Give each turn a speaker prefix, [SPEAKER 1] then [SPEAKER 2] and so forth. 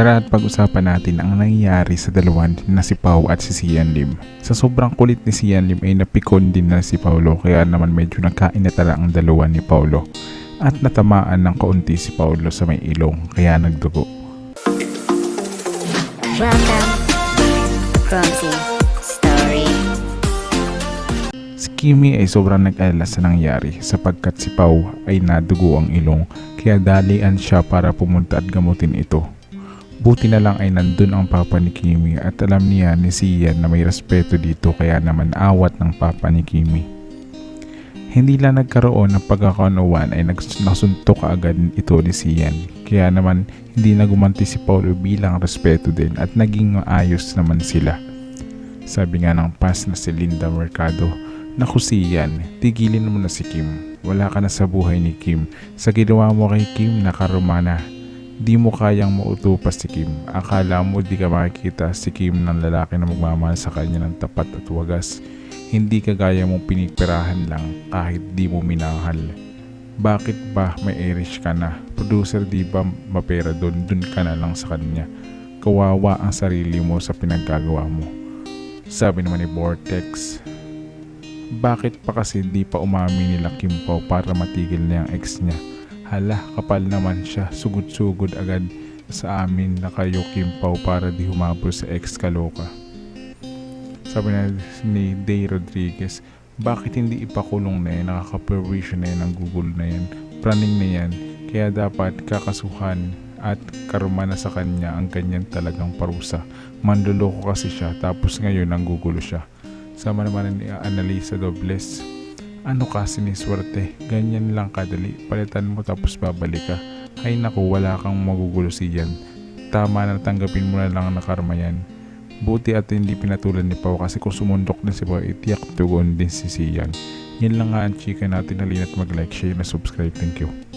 [SPEAKER 1] Tara at pag-usapan natin ang nangyayari sa dalawan na si Pau at si Sian Lim. Sa sobrang kulit ni Sian Lim ay napikon din na si Paulo kaya naman medyo nagkain na tala ang dalawa ni Paulo. At natamaan ng kaunti si Paulo sa may ilong kaya nagdugo.
[SPEAKER 2] Welcome, Clumsy Story.
[SPEAKER 1] Si Kimi ay sobrang nag-alala sa nangyari sapagkat si Pau ay nadugo ang ilong kaya dalian siya para pumunta at gamutin ito. Buti na lang ay nandun ang papa ni Kimi at alam niya ni Sian na may respeto dito kaya naman awat ng papa ni Kimi. Hindi lang nagkaroon ng pagkakaunawan ay nasuntok agad ito ni Sian kaya naman hindi na gumanti si Paulo bilang respeto din at naging maayos naman sila. Sabi nga ng pas na si Linda Mercado, Naku Sian, tigilin mo na si Kim. Wala ka na sa buhay ni Kim. Sa ginawa mo kay Kim, nakaruma na. Di mo kayang mautupas si Kim. Akala mo di ka makikita si Kim ng lalaki na magmamahal sa kanya ng tapat at wagas. Hindi ka gaya mong pinipirahan lang kahit di mo minahal. Bakit ba may Irish ka na? Producer di ba mapera doon? Doon ka na lang sa kanya. Kawawa ang sarili mo sa pinaggagawa mo. Sabi naman ni Vortex, bakit pa kasi di pa umami nila Kim Pao para matigil na yung ex niya? Hala, kapal naman siya, sugod-sugod agad sa amin na kayo Kim Pao para di humabol sa ex kaloka. Sabi na ni Day Rodriguez, bakit hindi ipakulong na yan, nakaka-pervision na yan ng Google na yan, praning na yan, kaya dapat kakasuhan at karma na sa kanya ang ganyan talagang parusa. Manluloko kasi siya tapos ngayon nanggugulo siya. Sama naman ni Annalisa Dobles. Ano ka siniswerte? Ganyan lang kadali. Palitan mo tapos babalik ka. Ay naku, wala kang magugulo siyan. Tama na tanggapin mo na lang na karma yan. Buti at hindi pinatulan ni Pao kasi kung sumundok din si Pao, itiyak tugon din si Sian. Yan lang nga ang chika natin. Halina't mag-like, share na subscribe. Thank you.